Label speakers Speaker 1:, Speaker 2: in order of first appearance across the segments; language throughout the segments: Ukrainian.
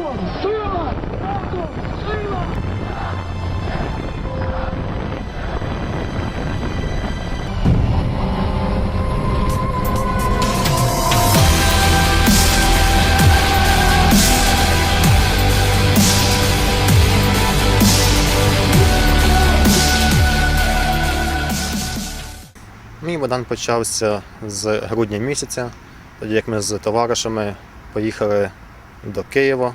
Speaker 1: Рату! Сила!
Speaker 2: Мій Богдан почався з грудня місяця, тоді як ми з товаришами поїхали до Києва.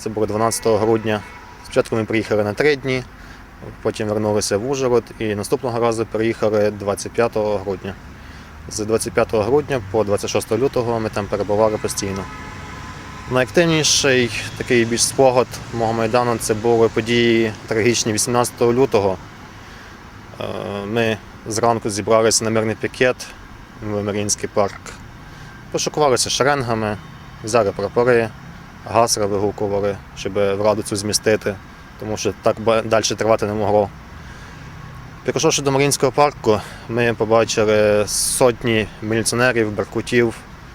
Speaker 2: Це було 12 грудня. Спочатку ми приїхали на три дні, потім вернулися в Ужгород і наступного разу приїхали 25 грудня. З 25 грудня по 26 лютого ми там перебували постійно. Найактивніший такий більш спогад мого майдану це були події трагічні 18 лютого. Е, Ми зранку зібралися на мирний пікет в Маріїнський парк. Пошукувалися шеренгами, взяли прапори, гасра вигукували, щоб владу цю змістити, тому що так далі тривати не могло. Підійшовши до Маріїнського парку, ми побачили сотні міліціонерів, беркутів,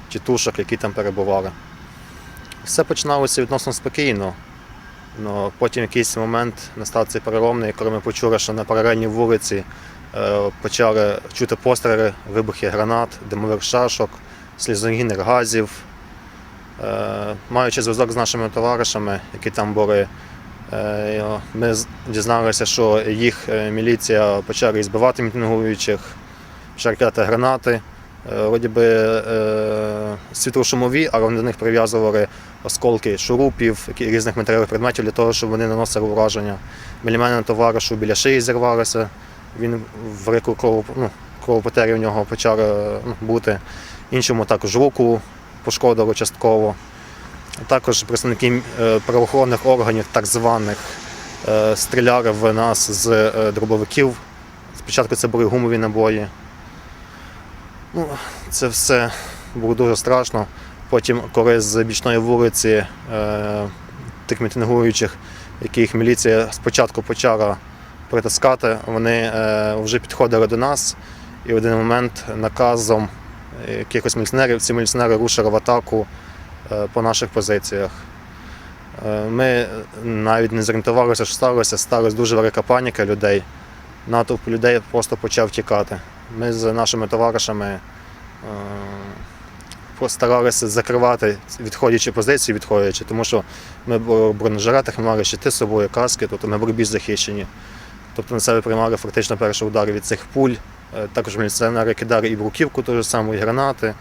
Speaker 2: тітушок, які там перебували. Все починалося відносно спокійно. Но потім в якийсь момент настав цей переломний, коли ми почули, що на паралельній вулиці е, почали чути постріли, вибухи гранат, димових шашок, слізогінних газів. Е, Маючи зв'язок з нашими товаришами, які там були, е, ми дізналися, що їх е, міліція почала збивати мітингуючих, почали кидати гранати. Вроді би е, світлошумові, але вони до них прив'язували осколки шурупів, різних матеріалів предметів для того, щоб вони наносили ураження. Біля мене товаришу біля шиї зірвалося. Він в велику кров, ну, кровопотері в нього почали ну, бути. Іншому також руку пошкодило частково. Також представники е, правоохоронних органів, так званих, е, стріляли в нас з е, дробовиків. Спочатку це були гумові набої. Ну, це все було дуже страшно. Потім, коли з бічної вулиці тих мітингуючих, яких міліція спочатку почала притискати, вони вже підходили до нас і в один момент наказом якихось міліціонерів ці міліціонери рушили в атаку е, по наших позиціях. Е, Ми навіть не зорієнтувалися, що сталося. Сталася дуже велика паніка людей. Натовп людей просто почав тікати. Ми з нашими товаришами е, постаралися закривати, відходячи позиції, відходячи, тому що ми в бронежилетах, мали щити з собою, каски, тобто ми більш захищені. Тобто на себе приймали фактично перші удари від цих пуль. Е, Також міліціонери кидали і бруківку, ту ж саму, і гранати.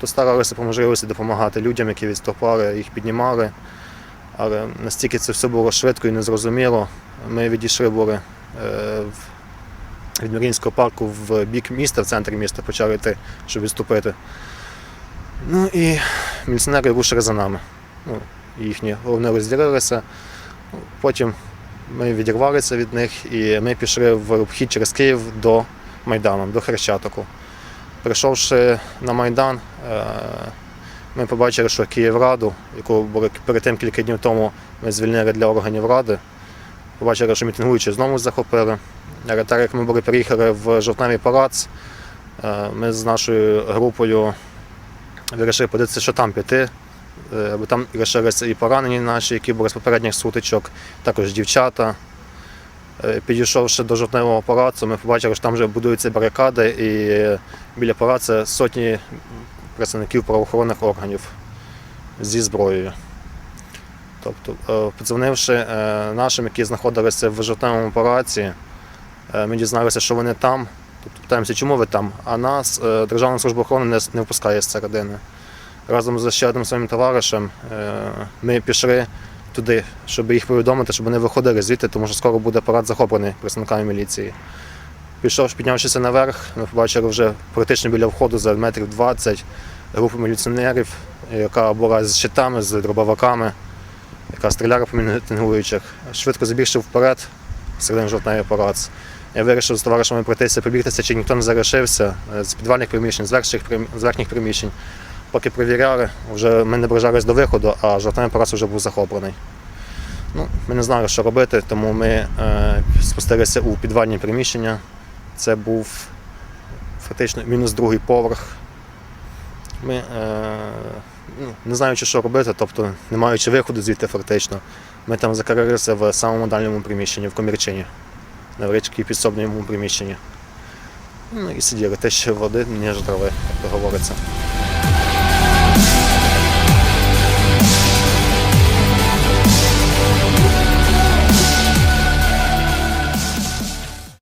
Speaker 2: То старалися по можливості допомагати людям, які відступали, їх піднімали. Але настільки це все було швидко і незрозуміло, ми відійшли були е, від Марінського парку в бік міста, в центрі міста почали йти, щоб відступити. Ну і міліціонери рушили за нами. Ну, їхні головне розділилися. Потім ми відірвалися від них і ми пішли в обхід через Київ до Майдану, до Хрещатику. Прийшовши на Майдан, е, ми побачили, що Київраду, яку перед тим кілька днів тому ми звільнили для органів ради, побачили, що мітингуючі знову захопили. Так як ми були приїхали в жовтневий палац, е, ми з нашою групою вирішили подивитися, що там піти. Е, Бо там лишилися і поранені наші, які були з попередніх сутичок, також дівчата. Е, Підійшовши до жовтневого палацу, ми побачили, що там вже будуються барикади, і біля палацу сотні представників правоохоронних органів зі зброєю. Тобто, е, подзвонивши е, нашим, які знаходилися в жовтневому палаці, ми дізналися, що вони там. Тобто питаємося, чому ви там? А нас Державна служба охорони не, впускає з середини. Разом з ще одним своїм товаришем ми пішли туди, щоб їх повідомити, щоб вони виходили звідти, тому що скоро буде парад захоплений представниками міліції. Пішов, піднявшися наверх, ми побачили вже практично біля входу за метрів 20 групу міліціонерів, яка була з щитами, з дробовиками, яка стріляла по мітингуючих. Швидко забігши вперед, середин жовтневий палац. Я вирішив з товаришами пройтися, побігтися, чи ніхто не залишився е, з підвальних приміщень, з верхніх приміщень. Поки перевіряли, вже ми наближались до виходу, а жовтневий палац вже був захоплений. Ну, ми не знали, що робити, тому ми е, спустилися у підвальні приміщення. Це був фактично мінус другий поверх. Ми е, ну, не знаючи, що робити, тобто не маючи виходу звідти фактично. Ми там закрилися в самому дальньому приміщенні, в комірчині, на величкій підсобному приміщенні. Ну і сиділи, те ще води, ніж трави, як то говориться.